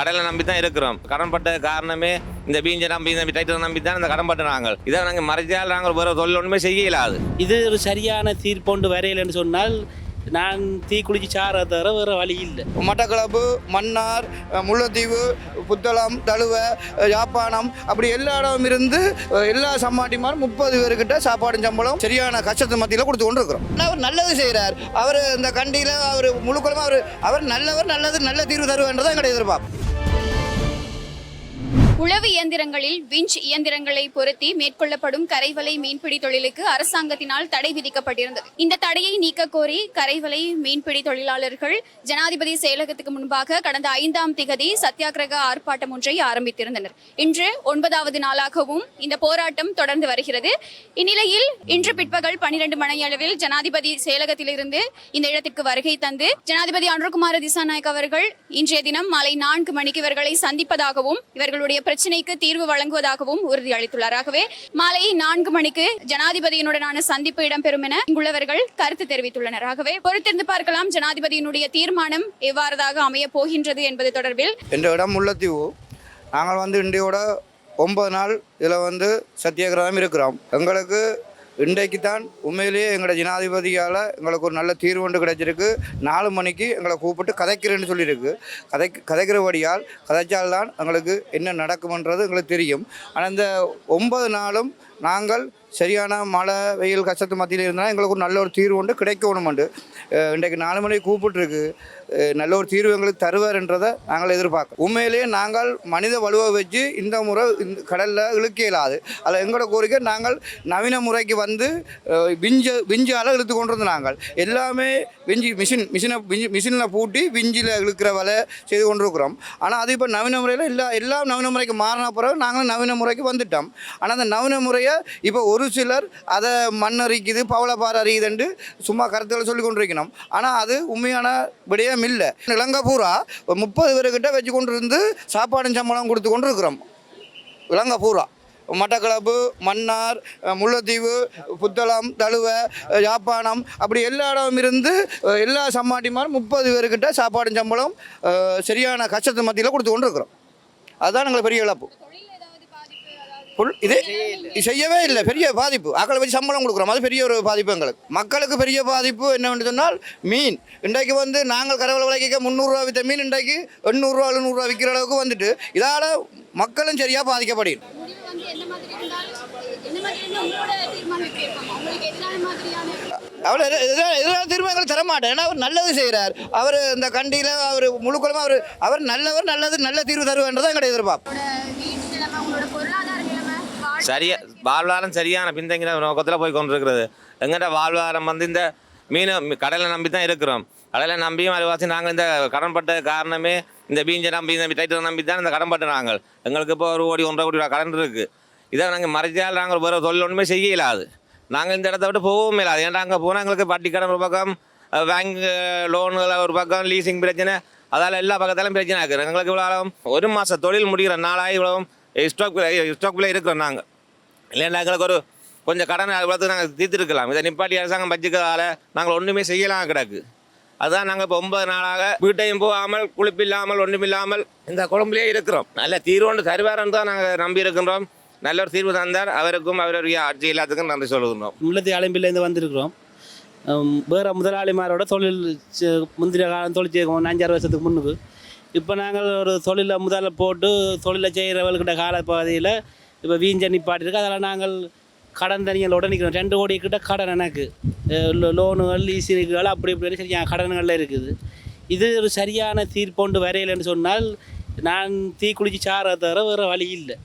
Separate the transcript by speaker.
Speaker 1: கடலை நம்பி தான் இருக்கிறோம். கடன்பட்ட காரணமே இந்த பீஞ்சை நம்பி இந்த டைட்டரை நம்பி தான் இந்த கடன்பட்ட நாங்கள் இதை நாங்கள் மறைச்சால் நாங்கள் வேறு தொழில் ஒன்றுமே செய்ய இயலாது
Speaker 2: இது ஒரு சரியான தீர்ப்பொண்டு வரையலைன்னு சொன்னால் நான் தீ குளிச்சு சார தவிர வேறு வழி இல்லை.
Speaker 3: மட்டக்களப்பு மன்னார் முல்லைத்தீவு புத்தளம் தழுவ அஹ், யாழ்ப்பாணம் அப்படி எல்லா இடமும் இருந்து எல்லா சம்மாட்டிமாரும் முப்பது பேருக்கிட்ட சாப்பாடு சம்பளம் சரியான கஷ்டத்து மத்தியில் கொடுத்து கொண்டு இருக்கிறோம் அவர் நல்லது செய்கிறார் அவர் இந்த கண்டியில் அவர் முழுக்களமாக அவர் அவர் நல்லவர் நல்லது நல்ல தீர்வு தருவேன்றதை எங்களுடைய எதிர்பார்ப்பு.
Speaker 4: உழவு இயந்திரங்களில் விஞ்ச் இயந்திரங்களை பொருத்தி மேற்கொள்ளப்படும் கரைவலை மீன்பிடி தொழிலுக்கு அரசாங்கத்தினால் தடை விதிக்கப்பட்டிருந்தது. இந்த தடையை நீக்க கோரி கரைவலை மீன்பிடி தொழிலாளர்கள் ஜனாதிபதி செயலகத்துக்கு முன்பாக கடந்த ஐந்தாம் திகதி சத்தியாகிரக ஆர்ப்பாட்டம் ஒன்றை ஆரம்பித்திருந்தனர். இன்று ஒன்பதாவது நாளாகவும் இந்த போராட்டம் தொடர்ந்து வருகிறது. இந்நிலையில் இன்று பிற்பகல் பனிரெண்டு மணியளவில் ஜனாதிபதி செயலகத்திலிருந்து இந்த இடத்திற்கு வருகை தந்து ஜனாதிபதி அனுர்குமார திசாநாயக் அவர்கள் இன்றைய தினம் மாலை நான்கு மணிக்கு இவர்களை சந்திப்பதாகவும் இவர்களுடைய பிரச்சினைக்கு தீர்வு வழங்குவதாகவும் உறுதியளித்துள்ளார். ஆகவே மாலை நான்கு மணிக்கு ஜனாதிபதியினுடனான சந்திப்பு இடம்பெறும் என இங்குள்ளவர்கள் கருத்து தெரிவித்துள்ளனர். ஆகவே பொறுத்திருந்து பார்க்கலாம் ஜனாதிபதியினுடைய தீர்மானம் எவ்வாறதாக அமைய போகின்றது என்பது தொடர்பில்.
Speaker 3: என்ற இடம் முல்லைத்தீவு நாங்கள் வந்து இன்றையோட ஒன்பது நாள் இதில் வந்து சத்தியாகிரகம் இருக்கிறோம். எங்களுக்கு இன்றைக்கு தான் உண்மையிலேயே எங்களோட ஜனாதிபதியால் எங்களுக்கு ஒரு நல்ல தீர்வு ஒன்று கிடைச்சிருக்கு. நாலு மணிக்கு எங்களை கூப்பிட்டு கதைக்கிறேன்னு சொல்லியிருக்கு. கதை கதைக்கிறபடியால் கதைச்சால் தான் எங்களுக்கு என்ன நடக்கும்ன்றது எங்களுக்கு தெரியும். ஆனால் இந்த ஒன்பது நாளும் நாங்கள் சரியான மழை வெயில் கஷ்டத்து மத்தியில் இருந்தால் எங்களுக்கு ஒரு நல்ல ஒரு தீர்வு ஒன்று கிடைக்கணுமெண்டு அஹ் இன்றைக்கு நாலு மணி கூப்பிட்டுருக்கு. நல்ல ஒரு தீர்வு எங்களுக்கு தருவார்ன்றதை நாங்கள் எதிர்பார்க்கோம் உண்மையிலேயே நாங்கள் மனித வலுவை வச்சு இந்த முறை இந்த கடலில் இழுக்க இயலாது. அதில் எங்களோட கோரிக்கை நாங்கள் நவீன முறைக்கு வந்து விஞ்ச விஞ்சால் இழுத்து கொண்டிருந்தோம் நாங்கள். எல்லாமே விஞ்சி மிஷின் மிஷினை விஞ்சி மிஷினில் பூட்டி விஞ்சில் இழுக்கிற வேலை செய்து கொண்டிருக்கிறோம். ஆனால் அது இப்போ நவீன முறையில் எல்லா எல்லாம் நவீன முறைக்கு மாறின பிறகு நாங்களும் நவீன முறைக்கு வந்துட்டோம். ஆனால் அந்த நவீன முறையை இப்போ ஒரு சிலர் அதை மண் அரிக்குது பவளப்பாறை அறியுதுண்டு சும்மா கருத்துக்களை சொல்லி கொண்டிருக்கணும் ஆனால் அது உண்மையான விடயம் இல்லை. இலங்கை பூரா முப்பது பேருக்கிட்ட வச்சு கொண்டு இருந்து சாப்பாடு சம்பளம் கொடுத்து கொண்டு இருக்கிறோம் இலங்கை பூரா. மட்டக்களப்பு மன்னார் முல்லைத்தீவு புத்தளம் தழுவ அஹ், அப்படி எல்லா இடமும் இருந்து எல்லா சம்மாட்டிமாரும் முப்பது பேருக்கிட்ட சாப்பாடு சம்பளம் சரியான கஷ்டத்து மத்தியில் கொடுத்து கொண்டு இருக்கிறோம் அதுதான் எங்களுக்கு பெரிய இழப்பு. புல் இது செய்யவே இல்லை. பெரிய பாதிப்பு. ஆக்களை வச்சு சம்பளம் கொடுக்குறோம். அது பெரிய ஒரு பாதிப்பு எங்களுக்கு. மக்களுக்கு பெரிய பாதிப்பு என்னவென்று சொன்னால் மீன். இன்றைக்கு வந்து நாங்கள் கரவலை விலைக்க முந்நூறுரூவா விற்ற மீன் இன்றைக்கு எண்ணூறுரூவா எழுநூறுவா விற்கிற அளவுக்கு வந்துட்டு இதால் மக்களும் சரியாக
Speaker 4: மாதிரியான
Speaker 3: அவர் எதிரான தீர்வு எங்களுக்கு தரமாட்டேன் ஏன்னா அவர் நல்லது செய்கிறார் அவர் இந்த கண்டியில் அவர் முழுக்களமாக அவர் அவர் நல்லவர் நல்லது நல்ல தீர்வு தருவேன்றதை எங்களுடைய எதிர்பார்ப்பு
Speaker 1: சரியா வாழ்வாரம் சரியான பின்தங்கின நோக்கத்தில் போய் கொண்டிருக்கிறது. எங்கிட்ட வாழ்வாரம் வந்து இந்த மீனை கடலை நம்பி தான் இருக்கிறோம். கடலை நம்பியும் அதுவாசி நாங்கள் இந்த கடன்பட்ட காரணமே இந்த பீஞ்சை நம்பி இந்த டைட்டரை நம்பி தான் இந்த கடன்பட்ட நாங்கள் எங்களுக்கு இப்போ ஒரு கோடி ஒன்றரை கோடி ரூபா கடன் இருக்குது இதை நாங்கள் மறைச்சால் நாங்கள் வேறு தொழில் ஒன்றுமே செய்ய இயலாது. நாங்கள் இந்த இடத்த விட்டு போகவும் இல்லாது ஏன்னா அங்கே போனால் எங்களுக்கு வட்டி கடன் ஒரு பக்கம் பேங்க் லோனுகள் ஒரு பக்கம் லீசிங் பிரச்சனை அதால் எல்லா பக்கத்தாலும் பிரச்சனை இருக்குது எங்களுக்கு இவ்வளோ ஒரு மாதம் தொழில் முடிகிற நாளாக இவ்வளோ ஸ்டாக் ஸ்டாக் இருக்கிறோம் நாங்கள் இல்லைன்னா எங்களுக்கு ஒரு கொஞ்சம் கடன் பார்த்து நாங்கள் தீர்த்துருக்கலாம். இதை நிப்பாட்டி அரசாங்கம் பட்ஜெட்டால் நாங்கள் ஒன்றுமே செய்யலாம் கிடக்கு. அதுதான் நாங்கள் இப்போ ஒன்பது நாளாக வீட்டையும் போகாமல் குளிப்பில்லாமல் ஒன்றுமில்லாமல் இந்த குழம்புலேயே இருக்கிறோம். நல்ல தீர்வுண்டு ஒன்று தான் நாங்கள் நம்பி இருக்கின்றோம். நல்ல ஒரு தீர்வு தந்தார். அவருக்கும் அவருடைய ஆட்சி எல்லாத்துக்கும் நன்றி சொல்லுகின்றோம்.
Speaker 2: முள்ளத்தி அலம்பிலேருந்து வந்திருக்கிறோம். வேறு முதலாளிமாரோட தொழில் செ- முந்தின காலம் தொழில் செய்வோம் அஞ்சாறு வருஷத்துக்கு முன்னுக்கு. இப்போ நாங்கள் ஒரு தொழிலை முதல்ல போட்டு தொழிலை செய்கிறவர்கிட்ட காலப்பகுதியில் இப்போ வீஞ்ச நிப்பாட்டிருக்கு அதில் நாங்கள் கடன் தனிகளோட நிற்கிறோம் ரெண்டு கோடி கிட்ட கடன் எனக்கு. அஹ் லோ- லோனுகள் லீசிகள் அப்படி இப்படி சரியான கடன்கள்லாம் இருக்குது. இது ஒரு சரியான தீர்ப்பொண்டு வரையலைன்னு சொன்னால் நான் தீ குளிச்சு சார தவிர வேறு வழி இல்லை.